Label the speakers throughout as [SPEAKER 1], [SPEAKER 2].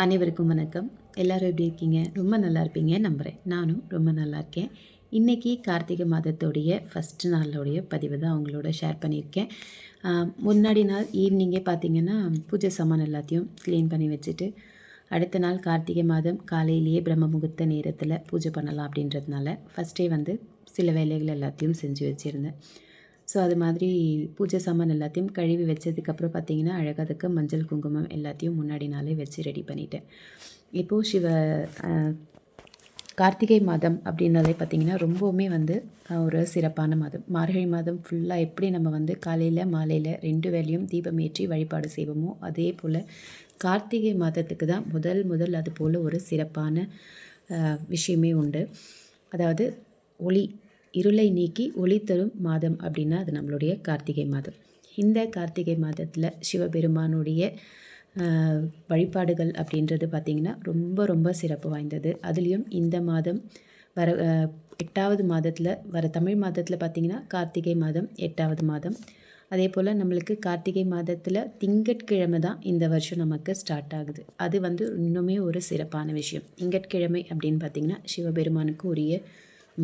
[SPEAKER 1] அனைவருக்கும் வணக்கம். எல்லோரும் எப்படி இருக்கீங்க? ரொம்ப நல்லா இருப்பீங்க நம்புகிறேன் நானும் ரொம்ப நல்லா இருக்கேன். இன்றைக்கி கார்த்திகை மாதத்துடைய ஃபஸ்ட்டு நாளோடைய பதிவு தான் அவங்களோட ஷேர் பண்ணியிருக்கேன். முன்னாடி நாள் ஈவினிங்கே பார்த்திங்கன்னா பூஜை சாமான் எல்லாத்தையும் க்ளீன் பண்ணி வச்சுட்டு அடுத்த நாள் கார்த்திகை மாதம் காலையிலேயே பிரம்ம முகூர்த்த நேரத்தில் பூஜை பண்ணலாம் அப்படின்றதுனால ஃபஸ்ட்டே வந்து சில வேலைகள் எல்லாத்தையும் செஞ்சு வச்சுருந்தேன். ஸோ அது மாதிரி பூஜை சாமான் எல்லாத்தையும் கழுவி வச்சதுக்கப்புறம் பார்த்திங்கன்னா அழகாக அதுக்கு மஞ்சள் குங்குமம் எல்லாத்தையும் முன்னாடி நாளே வச்சு ரெடி பண்ணிட்டேன். இப்போது சிவ கார்த்திகை மாதம் அப்படின்னாலே பார்த்திங்கன்னா ரொம்பவுமே வந்து ஒரு சிறப்பான மாதம். மார்கழி மாதம் ஃபுல்லாக எப்படி நம்ம வந்து காலையில் மாலையில் ரெண்டு வேலையும் தீபம் ஏற்றி வழிபாடு செய்வோமோ அதே போல் கார்த்திகை மாதத்துக்கு தான் முதல் முதல் அது போல் ஒரு சிறப்பான விஷயமே உண்டு. அதாவது ஒளி இருளை நீக்கி ஒளி தரும் மாதம் அப்படின்னா அது நம்மளுடைய கார்த்திகை மாதம். இந்த கார்த்திகை மாதத்தில் சிவபெருமானுடைய வழிபாடுகள் அப்படின்றது பார்த்திங்கன்னா ரொம்ப ரொம்ப சிறப்பு வாய்ந்தது. அதுலேயும் இந்த மாதம் வர எட்டாவது மாதத்தில் வர தமிழ் மாதத்தில் பார்த்திங்கன்னா கார்த்திகை மாதம் எட்டாவது மாதம். அதே போல் நம்மளுக்கு கார்த்திகை மாதத்தில் திங்கட்கிழமை தான் இந்த வருஷம் நமக்கு ஸ்டார்ட் ஆகுது. அது வந்து இன்னுமே ஒரு சிறப்பான விஷயம். திங்கட்கிழமை அப்படின்னு பார்த்திங்கன்னா சிவபெருமானுக்கு உரிய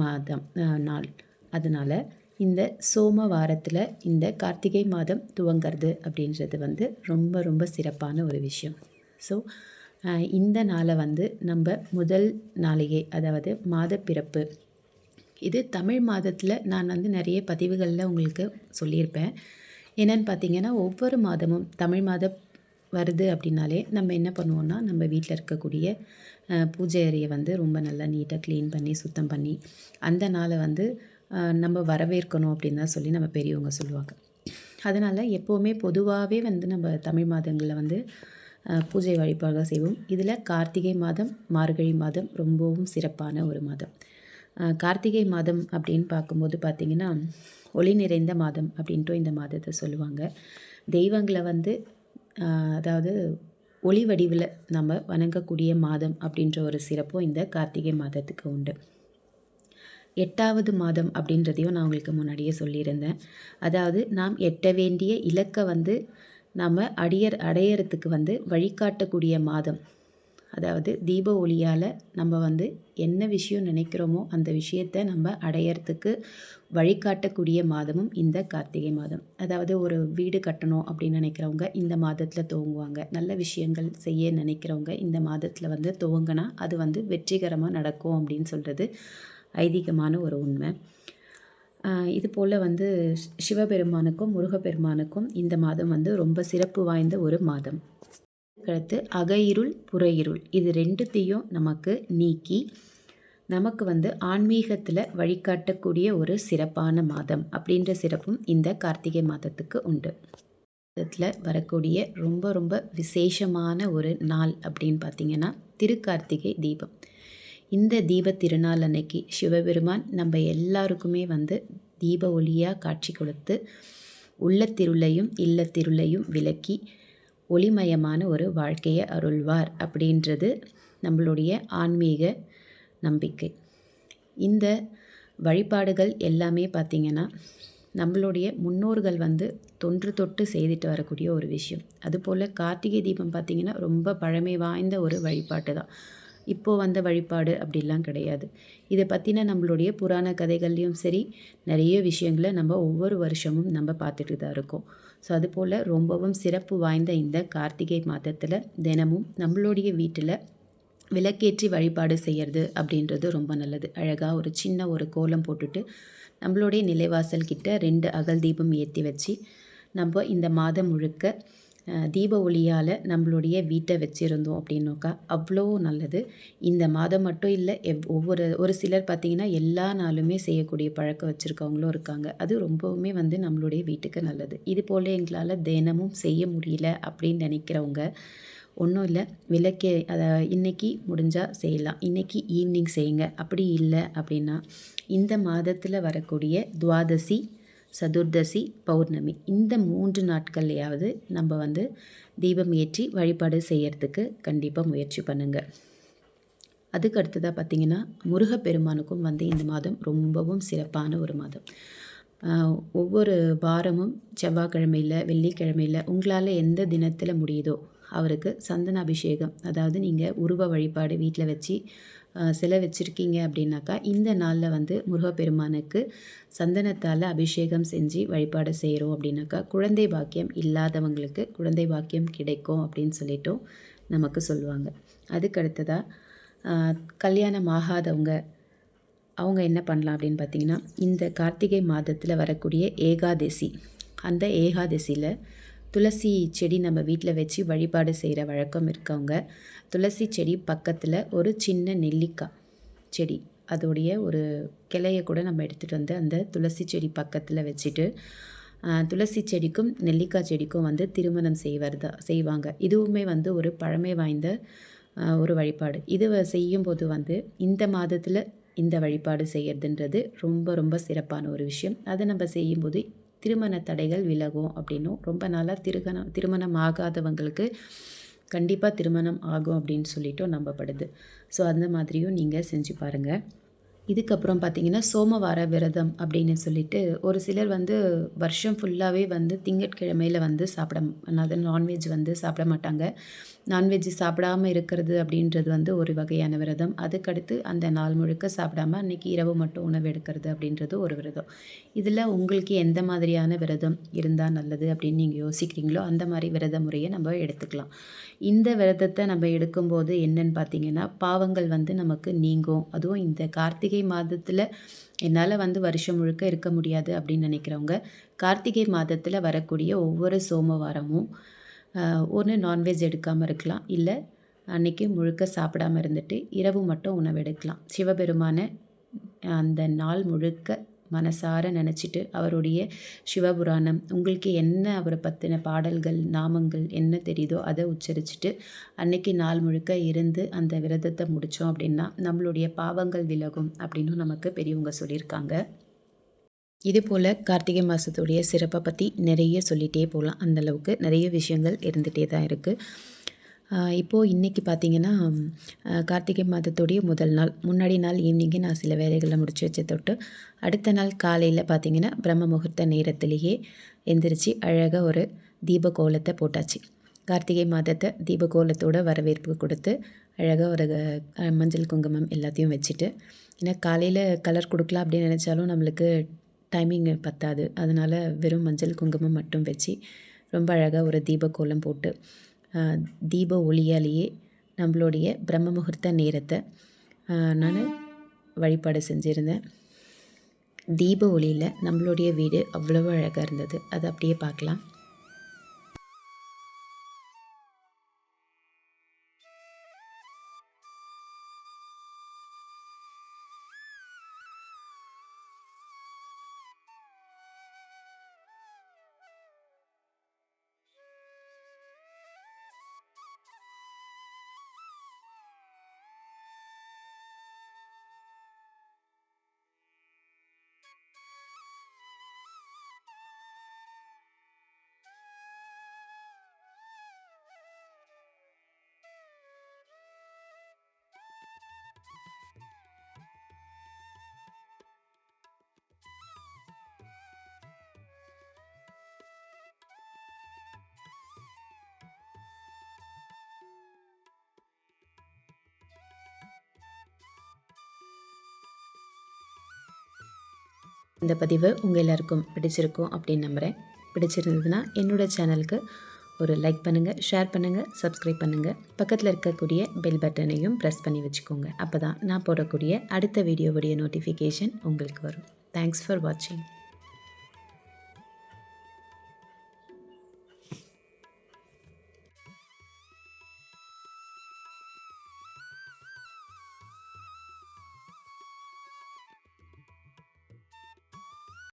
[SPEAKER 1] மாதம் நாள். அதனால் இந்த சோம வாரத்தில் இந்த கார்த்திகை மாதம் துவங்கிறது அப்படின்றது வந்து ரொம்ப ரொம்ப சிறப்பான ஒரு விஷயம். ஸோ இந்த நாளை வந்து நம்ம முதல் நாளையே அதாவது மாத பிறப்பு இது தமிழ் மாதத்தில் நான் வந்து நிறைய பதிவுகளில் உங்களுக்கு சொல்லியிருப்பேன். என்னென்னு பார்த்தீங்கன்னா ஒவ்வொரு மாதமும் தமிழ் மாத வருது அப்படின்னாலே நம்ம என்ன பண்ணுவோம்னா நம்ம வீட்டில் இருக்கக்கூடிய பூஜை அறையை வந்து ரொம்ப நல்லா நீட்டாக க்ளீன் பண்ணி சுத்தம் பண்ணி அந்த நாளை வந்து நம்ம வரவேற்கணும் அப்படின்னு தான் சொல்லி நம்ம பெரியவங்க சொல்லுவாங்க. அதனால் எப்போவுமே பொதுவாகவே வந்து நம்ம தமிழ் மாதங்களில் வந்து பூஜை வழிபாடு செய்வோம். இதில் கார்த்திகை மாதம் மார்கழி மாதம் ரொம்பவும் சிறப்பான ஒரு மாதம். கார்த்திகை மாதம் அப்படின்னு பார்க்கும்போது பார்த்திங்கன்னா ஒளி நிறைந்த மாதம் அப்படின்ட்டு இந்த மாதத்தை சொல்லுவாங்க. தெய்வங்களை வந்து அதாவது ஒளி வடிவில் நம்ம வணங்கக்கூடிய மாதம் அப்படின்ற ஒரு சிறப்பும் இந்த கார்த்திகை மாதத்துக்கு உண்டு. எட்டாவது மாதம் அப்படின்றதையும் நான் உங்களுக்கு முன்னாடியே சொல்லியிருந்தேன். அதாவது நாம் எட்ட வேண்டிய இலக்கை வந்து நம்ம அடியர் அடையறதுக்கு வந்து வழிகாட்டக்கூடிய மாதம். அதாவது தீப ஒளியால் நம்ம வந்து என்ன விஷயம் நினைக்கிறோமோ அந்த விஷயத்தை நம்ம அடையறதுக்கு வழிகாட்டக்கூடிய மாதமும் இந்த கார்த்திகை மாதம். அதாவது ஒரு வீடு கட்டணும் அப்படின்னு நினைக்கிறவங்க இந்த மாதத்தில் துவங்குவாங்க. நல்ல விஷயங்கள் செய்ய நினைக்கிறவங்க இந்த மாதத்தில் வந்து துவங்கினா அது வந்து வெற்றிகரமாக நடக்கும் அப்படின்னு சொல்கிறது ஐதீகமான ஒரு உண்மை. இது போல் வந்து சிவபெருமானுக்கும் முருகப்பெருமானுக்கும் இந்த மாதம் வந்து ரொம்ப சிறப்பு வாய்ந்த ஒரு மாதம். அடுத்து அகையிருள் புறையிருள். இது ரெண்டுத்தையும் நமக்கு நீக்கி நமக்கு வந்து ஆன்மீகத்தில் வழிகாட்டக்கூடிய ஒரு சிறப்பான மாதம் அப்படின்ற சிறப்பும் இந்த கார்த்திகை மாதத்துக்கு உண்டு. மாதத்தில் வரக்கூடிய ரொம்ப ரொம்ப விசேஷமான ஒரு நாள் அப்படின்னு பார்த்தீங்கன்னா திருக்கார்த்திகை தீபம். இந்த தீப திருநாள் அன்னைக்கு சிவபெருமான் நம்ம எல்லாருக்குமே வந்து தீப ஒளியாக காட்சி கொடுத்து உள்ளத்திருளையும் இல்லத்திருளையும் விளக்கி ஒளிமயமான ஒரு வாழ்க்கையை அருள்வார் அப்படின்றது நம்மளுடைய ஆன்மீக நம்பிக்கை. இந்த வழிபாடுகள் எல்லாமே பார்த்திங்கன்னா நம்மளுடைய முன்னோர்கள் வந்து தொன்று தொட்டு செய்துட்டு வரக்கூடிய ஒரு விஷயம். அதுபோல் கார்த்திகை தீபம் பார்த்திங்கன்னா ரொம்ப பழமை வாய்ந்த ஒரு வழிபாட்டு தான். இப்போது வந்த வழிபாடு அப்படிலாம் கிடையாது. இதை பற்றின நம்மளுடைய புராண கதைகள்லேயும் சரி நிறைய விஷயங்களை நம்ம ஒவ்வொரு வருஷமும் நம்ம பார்த்துட்டு தான் இருக்கோம். ஸோ அதுபோல் ரொம்பவும் சிறப்பு வாய்ந்த இந்த கார்த்திகை மாதத்தில் தினமும் நம்மளுடைய வீட்டில் விளக்கேற்றி வழிபாடு செய்கிறது அப்படின்றது ரொம்ப நல்லது. அழகாக ஒரு சின்ன ஒரு கோலம் போட்டுட்டு நம்மளுடைய நிலைவாசல் கிட்ட ரெண்டு அகல் தீபம் ஏற்றி வச்சு நம்ம இந்த மாதம் முழுக்க தீப ஒளியால் நம்மளுடைய வீட்டை வச்சுருந்தோம் அப்படின்னாக்கா அவ்வளோ நல்லது. இந்த மாதம் மட்டும் இல்லை எவ் ஒவ்வொரு ஒரு சிலர் பார்த்திங்கன்னா எல்லா நாளுமே செய்யக்கூடிய பழக்கம் வச்சுருக்கவங்களும் இருக்காங்க. அது ரொம்பவுமே வந்து நம்மளுடைய வீட்டுக்கு நல்லது. இது போல் எங்களால் தினமும் செய்ய முடியல அப்படின்னு நினைக்கிறவங்க ஒன்றும் இல்லை விளக்கே அதை இன்றைக்கி முடிஞ்சால் செய்யலாம். இன்றைக்கி ஈவினிங் செய்யுங்க. அப்படி இல்லை அப்படின்னா இந்த மாதத்தில் வரக்கூடிய துவாதசி சதுர்தசி பௌர்ணமி. இந்த மூன்று நாட்கள்லையாவது நம்ம வந்து தீபம் ஏற்றி வழிபாடு செய்கிறதுக்கு கண்டிப்பாக முயற்சி பண்ணுங்கள் அதுக்கு அடுத்ததாக பார்த்திங்கன்னா முருகப்பெருமானுக்கும் வந்து இந்த மாதம் ரொம்பவும் சிறப்பான ஒரு மாதம். ஒவ்வொரு வாரமும் செவ்வாய்க்கிழமையில் வெள்ளிக்கிழமையில் உங்களால் எந்த தினத்தில் முடியுதோ அவருக்கு சந்தன அபிஷேகம் அதாவது நீங்கள் உருவ வழிபாடு வீட்டில் வச்சு சிலை வச்சுருக்கீங்க அப்படின்னாக்கா இந்த நாளில் வந்து முருகப்பெருமானுக்கு சந்தனத்தால் அபிஷேகம் செஞ்சு வழிபாடு செய்கிறோம் அப்படின்னாக்கா குழந்தை பாக்கியம் இல்லாதவங்களுக்கு குழந்தை பாக்கியம் கிடைக்கும் அப்படின்னு சொல்லிட்டும் நமக்கு சொல்லுவாங்க. அதுக்கு அடுத்ததாக கல்யாணம் ஆகாதவங்க அவங்க என்ன பண்ணலாம் அப்படின்னு பார்த்தீங்கன்னா இந்த கார்த்திகை மாதத்தில் வரக்கூடிய ஏகாதசி அந்த ஏகாதசியில் துளசி செடி நம்ம வீட்டில் வச்சு வழிபாடு செய்கிற வழக்கம் இருக்கவங்க துளசி செடி பக்கத்தில் ஒரு சின்ன நெல்லிக்காய் செடி அதோடைய ஒரு கிளையை கூட நம்ம எடுத்துகிட்டு வந்து அந்த துளசி செடி பக்கத்தில் வச்சுட்டு துளசி செடிக்கும் நெல்லிக்காய் செடிக்கும் வந்து திருமணம் செய்வதா செய்வாங்க. இதுவுமே வந்து ஒரு பழமை வாய்ந்த ஒரு வழிபாடு. இது செய்யும்போது வந்து இந்த மாதத்தில் இந்த வழிபாடு செய்கிறதுன்றது ரொம்ப ரொம்ப சிறப்பான ஒரு விஷயம். அதை நம்ம செய்யும்போது திருமண தடைகள் விலகும் அப்படின்னும் ரொம்ப நாளாக திருகணம் திருமணம் ஆகாதவங்களுக்கு கண்டிப்பாக திருமணம் ஆகும் அப்படின்னு சொல்லிட்டு நம்பப்படுது. ஸோ அந்த மாதிரியும் நீங்கள் செஞ்சு பாருங்கள் இதுக்கப்புறம் பார்த்தீங்கன்னா சோமவார விரதம் அப்படின்னு சொல்லிட்டு ஒரு சிலர் வந்து வருஷம் ஃபுல்லாகவே வந்து திங்கட்கிழமையில் வந்து சாப்பிட அதாவது நான்வெஜ் வந்து சாப்பிட மாட்டாங்க. நான்வெஜ் சாப்பிடாம இருக்கிறது அப்படின்றது வந்து ஒரு வகையான விரதம். அதுக்கடுத்து அந்த நாள் முழுக்க சாப்பிடாம அன்றைக்கி இரவு மட்டும் உணவு எடுக்கிறது அப்படின்றது ஒரு விரதம். இதில் உங்களுக்கு எந்த மாதிரியான விரதம் இருந்தால் நல்லது அப்படின்னு நீங்கள் யோசிக்கிறீங்களோ அந்த மாதிரி விரத முறையை நம்ம எடுத்துக்கலாம். இந்த விரதத்தை நம்ம எடுக்கும்போது என்னன்னு பார்த்தீங்கன்னா பாவங்கள் வந்து நமக்கு நீங்கும். அதுவும் இந்த கார்த்திகை கார்த்திகை மாதத்தில் என்னால் வந்து வருஷம் முழுக்க இருக்க முடியாது அப்படின்னு நினைக்கிறவங்க கார்த்திகை மாதத்தில் வரக்கூடிய ஒவ்வொரு சோமவாரமும் ஒன்று நான்வெஜ் எடுக்காமல் இருக்கலாம். இல்லை அன்னைக்கு முழுக்க சாப்பிடாம இருந்துட்டு இரவு மட்டும் உணவு எடுக்கலாம். சிவபெருமான அந்த நாள் முழுக்க மனசார நினச்சிட்டு அவருடைய சிவபுராணம் உங்களுக்கு என்ன அவரை பற்றின பாடல்கள் நாமங்கள் என்ன தெரியுதோ அதை உச்சரிச்சுட்டு அன்னைக்கு நாள் முழுக்க இருந்து அந்த விரதத்தை முடித்தோம் அப்படின்னா நம்மளுடைய பாவங்கள் விலகும் அப்படின்னு நமக்கு பெரியவங்க சொல்லியிருக்காங்க. இது போல் கார்த்திகை மாதத்துடைய சிறப்பை பற்றி நிறைய சொல்லிகிட்டே போகலாம் அந்தளவுக்கு நிறைய விஷயங்கள் இருந்துகிட்டே தான் இருக்குது இப்போது இன்றைக்கி பார்த்தீங்கன்னா கார்த்திகை மாதத்துடைய முதல் நாள். முன்னாடி நாள் ஈவினிங்கே நான் சில வேலைகளை முடிச்சு வச்ச தொட்டு அடுத்த நாள் காலையில் பார்த்திங்கன்னா பிரம்ம முகூர்த்த நேரத்திலேயே எந்திரிச்சு அழகாக ஒரு தீப கோலத்தை போட்டாச்சு. கார்த்திகை மாதத்தை தீப கோலத்தோட வரவேற்பு கொடுத்து அழகாக ஒரு மஞ்சள் குங்குமம் எல்லாத்தையும் வச்சுட்டு ஏன்னா காலையில் கலர் கொடுக்கலாம் அப்படின்னு நினச்சாலும் நம்மளுக்கு டைமிங் பத்தாது. அதனால் வெறும் மஞ்சள் குங்குமம் மட்டும் வச்சு ரொம்ப அழகாக ஒரு தீப கோலம் போட்டு தீப ஒளியாலேயே நம்மளுடைய பிரம்ம முகூர்த்த நேரத்தை நான் வழிபாடு செஞ்சுருந்தேன். தீப ஒளியில் நம்மளுடைய வீடு அவ்வளவு அழகாக இருந்தது. அதை அப்படியே பார்க்கலாம். இந்த பதிவு உங்கள் எல்லாருக்கும் பிடிச்சிருக்கும் அப்படின்னு நம்புகிறேன் பிடிச்சிருந்ததுன்னா என்னோடய சேனலுக்கு ஒரு லைக் பண்ணுங்கள் ஷேர் பண்ணுங்கள் சப்ஸ்கிரைப் பண்ணுங்கள் பக்கத்தில் இருக்கக்கூடிய பெல் பட்டனையும் ப்ரெஸ் பண்ணி வச்சுக்கோங்க. அப்போ தான் நான் போடக்கூடிய அடுத்த வீடியோவுடைய நோட்டிஃபிகேஷன் உங்களுக்கு வரும். தேங்க்ஸ் ஃபார் வாட்சிங்